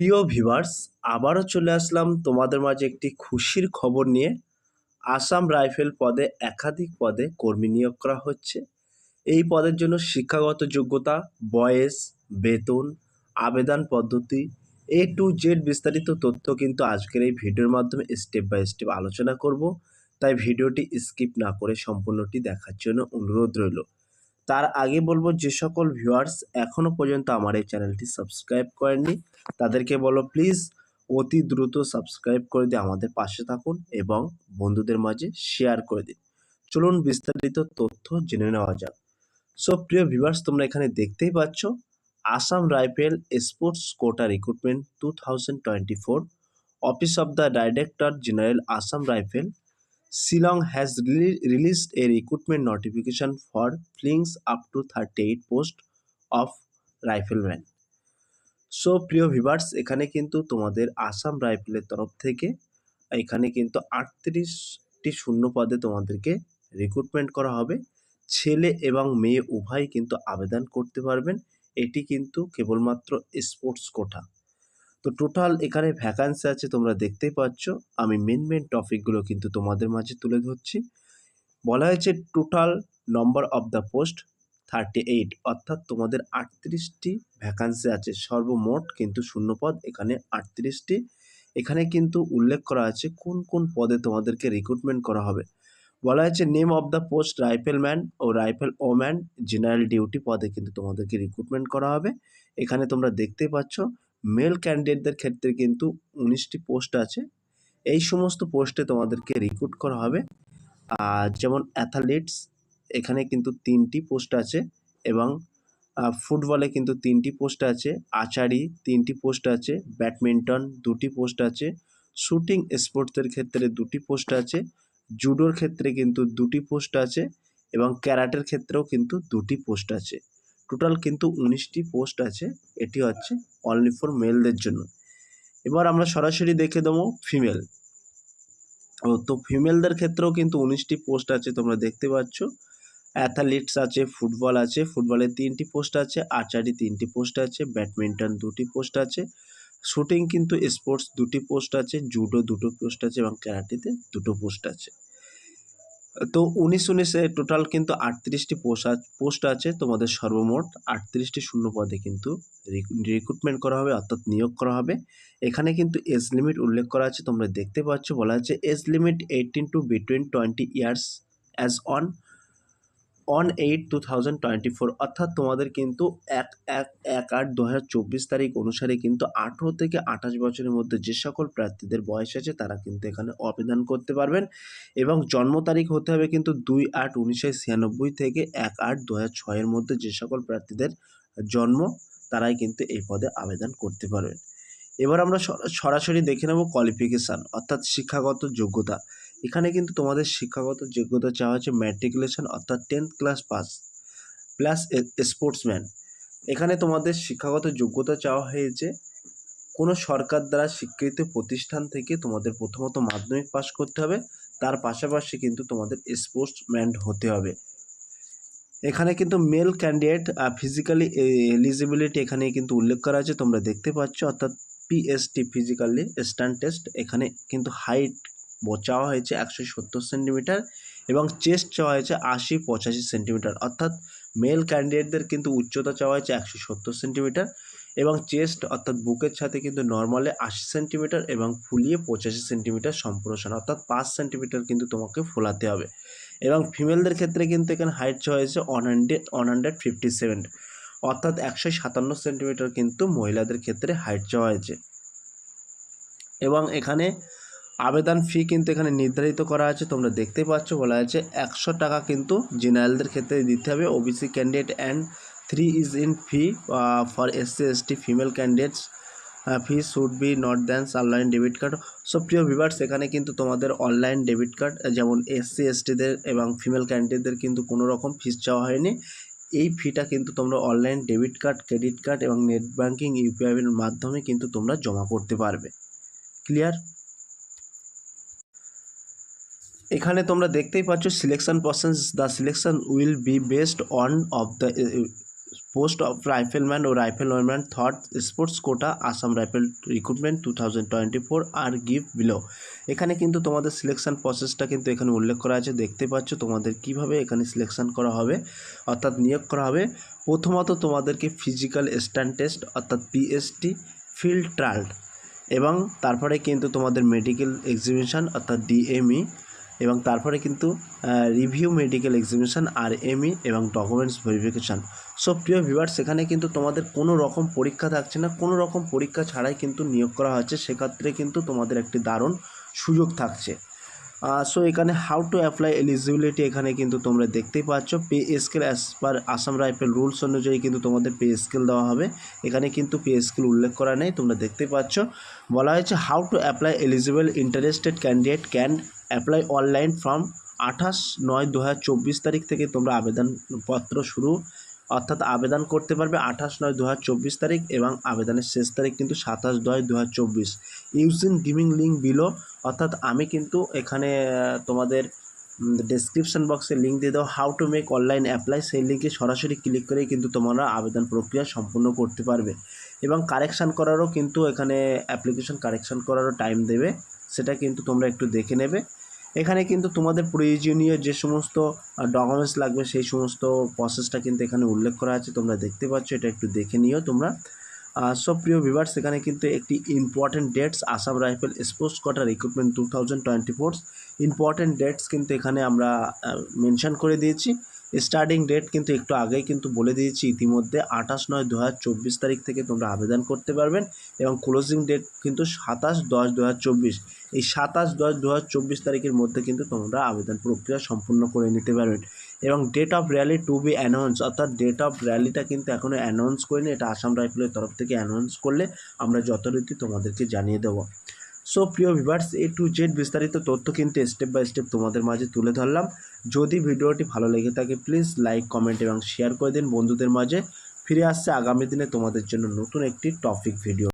প্রিয় ভিভার্স আবারও চলে আসলাম তোমাদের মাঝে একটি খুশির খবর নিয়ে। আসাম রাইফেল পদে একাধিক পদে কর্মী নিয়োগ করা হচ্ছে। এই পদের জন্য শিক্ষাগত যোগ্যতা, বয়স, বেতন, আবেদন পদ্ধতি এ টু জেড বিস্তারিত তথ্য কিন্তু আজকের এই ভিডিওর মাধ্যমে স্টেপ বাই স্টেপ আলোচনা করব। তাই ভিডিওটি স্কিপ না করে সম্পূর্ণটি দেখার জন্য অনুরোধ রইল। তার আগে বলব, যে সকল ভিউয়ার্স এখনও পর্যন্ত আমার এই চ্যানেলটি সাবস্ক্রাইব করেননি, তাদেরকে বলো প্লিজ অতি দ্রুত সাবস্ক্রাইব করে দিয়ে আমাদের পাশে থাকুন এবং বন্ধুদের মাঝে শেয়ার করে দিন। চলুন বিস্তারিত তথ্য জেনে নেওয়া যাক। সো প্রিয় ভিউয়ার্স তোমরা এখানে দেখতেই পাচ্ছ Assam rifle sports quota recruitment two thousand twenty four office of the director general Assam rifle Shillong has released a recruitment notification for fillings up to thirty eight post of rifleman so প্রিয় viewers এখানে কিন্তু তোমাদের আসাম রাইফেলের তরফ থেকে এখানে কিন্তু আটত্রিশটি শূন্য পদে তোমাদেরকে রিক্রুটমেন্ট করা হবে। ছেলে এবং মেয়ে উভয় কিন্তু আবেদন করতে পারবেন। এটি কিন্তু কেবলমাত্র স্পোর্টস কোটা তো টোটাল এখানে ভ্যাকান্সি আছে তোমরা দেখতেই পাচ্ছ। আমি মেন মেন টপিকগুলো কিন্তু তোমাদের মাঝে তুলে ধরছি। বলা হয়েছে total number of the post thirty eight অর্থাৎ তোমাদের আটত্রিশটি ভ্যাকান্সি আছে। সর্বমোট কিন্তু শূন্যপদ, এখানে আটত্রিশটি। এখানে কিন্তু উল্লেখ করা আছে কোন কোন পদে তোমাদেরকে রিক্রুটমেন্ট করা হবে। বলা হয়েছে name of the post rifleman O rifle woman general duty পদে কিন্তু তোমাদেরকে রিক্রুটমেন্ট করা হবে। এখানে তোমরা দেখতেই পাচ্ছ মেল ক্যান্ডিডেটদের ক্ষেত্রে কিন্তু উনিশটি পোস্ট আছে। এই সমস্ত পোস্টে তোমাদেরকে রিক্রুট করা হবে। আর যেমন অ্যাথলেটস এখানে কিন্তু তিনটি পোস্ট আছে এবং ফুটবলে কিন্তু তিনটি পোস্ট আছে, আচারি তিনটি পোস্ট আছে ব্যাডমিন্টন দুটি পোস্ট আছে শুটিং স্পোর্টসের ক্ষেত্রে দুটি পোস্ট আছে জুডোর ক্ষেত্রে কিন্তু দুটি পোস্ট আছে এবং ক্যারাটের ক্ষেত্রেও কিন্তু দুটি পোস্ট আছে। টোটাল কিন্তু উনিশটি পোস্ট আছে, এটি হচ্ছে অনলি ফর মেলদের জন্য। এবার আমরা সরাসরি দেখে দেবো ফিমেল তো ফিমেলদের ক্ষেত্রেও কিন্তু উনিশটি পোস্ট আছে, তোমরা দেখতে পাচ্ছ। অ্যাথলিটস আছে ফুটবল আছে ফুটবলে তিনটি পোস্ট আছে আর্চারি তিনটি পোস্ট আছে ব্যাডমিন্টন দুটি পোস্ট আছে শুটিং কিন্তু স্পোর্টস দুটি পোস্ট আছে জুডো দুটো পোস্ট আছে এবং ক্যারাটেতে দুটো পোস্ট আছে। তো উনিশ উনিশে টোটাল কিন্তু আটত্রিশটি পোস্ট আছে। তোমাদের সর্বমোট আটত্রিশটি শূন্য পদে কিন্তু রিক্রুটমেন্ট করা হবে, অর্থাৎ নিয়োগ করা হবে। এখানে কিন্তু এজ লিমিট উল্লেখ করা আছে, তোমরা দেখতে পাচ্ছ, বলা আছে age limit eighteen to between twenty years as on on eight two thousand twenty four অর্থাৎ তোমাদের কিন্তু এক এক এক আট দু হাজার চব্বিশ তারিখ অনুসারে কিন্তু আঠেরো থেকে আঠাশ বছরের মধ্যে যে সকল প্রার্থীদের বয়স আছে, তারা কিন্তু এখানে আবেদন করতে পারবেন। এবং জন্ম তারিখ হতে হবে কিন্তু দুই আট উনিশশো ছিয়ানব্বই থেকে এক আট দু হাজার ছয়ের মধ্যে যে সকল প্রার্থীদের জন্ম, তারাই কিন্তু এই পদে আবেদন করতে পারবেন। এবার আমরা সরাসরি দেখে নেব কোয়ালিফিকেশান অর্থাৎ শিক্ষাগত যোগ্যতা। এখানে কিন্তু তোমাদের শিক্ষাগত যোগ্যতা চাওয়া হচ্ছে ম্যাট্রিকুলেশন অর্থাৎ tenth class pass plus sportsman এখানে তোমাদের শিক্ষাগত যোগ্যতা চাওয়া হয়েছে কোনো সরকার দ্বারা স্বীকৃত প্রতিষ্ঠান থেকে তোমাদের প্রথমত মাধ্যমিক পাস করতে হবে, তার পাশাপাশি কিন্তু তোমাদের স্পোর্টসম্যান হতে হবে। এখানে কিন্তু মেল ক্যান্ডিডেট ফিজিক্যালি এলিজিবিলিটি এখানে কিন্তু উল্লেখ করা আছে, তোমরা দেখতে পাচ্ছ, অর্থাৎ পিএসটি ফিজিক্যালি স্ট্যান্ড টেস্ট এখানে কিন্তু হাইট চাওয়া হয়েছে একশো সত্তর সেন্টিমিটার এবং চেস্ট চাওয়া হয়েছে আশি পঁচাশি সেন্টিমিটার। অর্থাৎ মেল ক্যান্ডিডেটদের কিন্তু উচ্চতা চাওয়া হয়েছে একশো সত্তর সেন্টিমিটার এবং চেস্ট, অর্থাৎ বুকের সাথে কিন্তু নর্মালে আশি সেন্টিমিটার এবং ফুলিয়ে পঁচাশি সেন্টিমিটার সম্প্রসারণ। অর্থাৎ পাঁচ সেন্টিমিটার কিন্তু তোমাকে ফোলাতে হবে। এবং ফিমেলদের ক্ষেত্রে কিন্তু এখানে হাইট চাওয়া হয়েছে one hundred one hundred fifty seven অর্থাৎ একশো সাতান্ন সেন্টিমিটার কিন্তু মহিলাদের ক্ষেত্রে হাইট চাওয়া হয়েছে। এবং এখানে আবেদন ফি কিন্তু এখানে নির্ধারিত করা আছে। তোমরা দেখতে পাচ্ছ বলা আছে একশো টাকা কিন্তু জেনারেলদের ক্ষেত্রে দিতে হবে। OBC candidate and three is in fee for SC ST female candidates fee should be not than online debit card so প্রিয় ভিভার্স এখানে কিন্তু তোমাদের অনলাইন ডেবিট কার্ড যেমন এসসি এসটিদের এবং ফিমেল ক্যান্ডিডেটদের কিন্তু কোনো রকম ফিস চাওয়া হয়নি। এই ফিটা কিন্তু তোমরা online debit card credit card এবং নেট ব্যাঙ্কিং ইউপিআইয়ের মাধ্যমে কিন্তু তোমরা জমা করতে পারবে। ক্লিয়ার এখানে তোমরা দেখতেই পাচ্ছ selection process the selection will be based on of the post of rifleman O rifleman third sports quota Assam rifle recruitment two thousand twenty four are give below এখানে কিন্তু তোমাদের সিলেকশন প্রসেসটা কিন্তু এখানে উল্লেখ করা আছে। দেখতে পাচ্ছ তোমাদের কীভাবে এখানে সিলেকশন করা হবে, অর্থাৎ নিয়োগ করা হবে। প্রথমত তোমাদেরকে ফিজিক্যাল স্ট্যান্ড টেস্ট অর্থাৎ পিএসটি ফিল্ড ট্রায়াল এবং তারপরে কিন্তু তোমাদের মেডিকেল এক্সিবিশন অর্থাৎ ডিএমই এবং তারপরে কিন্তু রিভিউ মেডিকেল এক্সিবিশন আর এমই এবং ডকুমেন্টস ভেরিফিকেশান সো প্রিয় ভিউয়ার্স সেখানে কিন্তু তোমাদের কোনো রকম পরীক্ষা থাকছে না। কোনো রকম পরীক্ষা ছাড়াই কিন্তু নিয়োগ করা হচ্ছে। সেক্ষেত্রে কিন্তু তোমাদের একটি দারুণ সুযোগ থাকছে। সো এখানে হাউ টু অ্যাপ্লাই এলিজিবিলিটি এখানে কিন্তু তোমরা দেখতেই পাচ্ছ। Pay scale as per Assam rifle rules অনুযায়ী কিন্তু তোমাদের পে স্কেল দেওয়া হবে। এখানে কিন্তু পে স্কেল উল্লেখ করা নেই, তোমরা দেখতেই পাচ্ছ। বলা হয়েছে how to apply eligible interested candidate can apply online form আঠাশ নয় দু তারিখ থেকে তোমরা আবেদনপত্র শুরু। অর্থাৎ আবেদন করতে পারবে আঠাশ নয় দু তারিখ এবং আবেদনের শেষ তারিখ কিন্তু সাতাশ নয় দু ইউজিং গিভিং লিঙ্ক বিলো অর্থাৎ আমি কিন্তু এখানে তোমাদের ডেসক্রিপশন বক্সে লিঙ্ক দিয়ে দাও how to make online apply সেই লিঙ্কে সরাসরি ক্লিক করেই কিন্তু তোমরা আবেদন প্রক্রিয়া সম্পূর্ণ করতে পারবে। এবং কারেকশান করারও কিন্তু এখানে অ্যাপ্লিকেশন কারেকশান করারও টাইম দেবে। সেটা কিন্তু তোমরা একটু দেখে নেবে। এখানে কিন্তু তোমাদের প্রয়োজনীয় যে সমস্ত ডকুমেন্টস লাগবে, সেই সমস্ত প্রসেসটা কিন্তু এখানে উল্লেখ করা আছে। তোমরা দেখতে পাচ্ছ, এটা একটু দেখে নিও তোমরা। সব প্রিয় ভিভার্স এখানে কিন্তু একটি important dates Assam rifle sports quota recruitment two thousand twenty four important dates কিন্তু এখানে আমরা মেনশান করে দিয়েছি। স্টার্টিং ডেট কিন্তু একটু আগেই কিন্তু বলে দিয়েছি, ইতিমধ্যে আঠাশ নয় দু তারিখ থেকে তোমরা আবেদন করতে পারবেন এবং ক্লোজিং ডেট কিন্তু সাতাশ দশ দু এই সাতাশ দশ দু তারিখের মধ্যে কিন্তু তোমরা আবেদন প্রক্রিয়া সম্পূর্ণ করে নিতে পারবেন। এবং date of rally to be announce অর্থাৎ ডেট অফ র্যালিটা কিন্তু এখনও অ্যানাউন্স করিনি, এটা আসাম রাইফেলের তরফ থেকে অ্যানাউন্স করলে আমরা যথারীতি তোমাদেরকে জানিয়ে দেবো। সো প্রিয় ভিভার্স এ টু জেড বিস্তারিত তথ্য কিন্তু স্টেপ বাই স্টেপ তোমাদের মাঝে তুলে ধরলাম। যদি ভিডিওটি ভালো লেগে থাকে প্লিজ লাইক কমেন্ট এবং শেয়ার করে দিন বন্ধুদের মাঝে। ফিরে আসছে আগামী দিনে তোমাদের জন্য নতুন একটি টপিক ভিডিও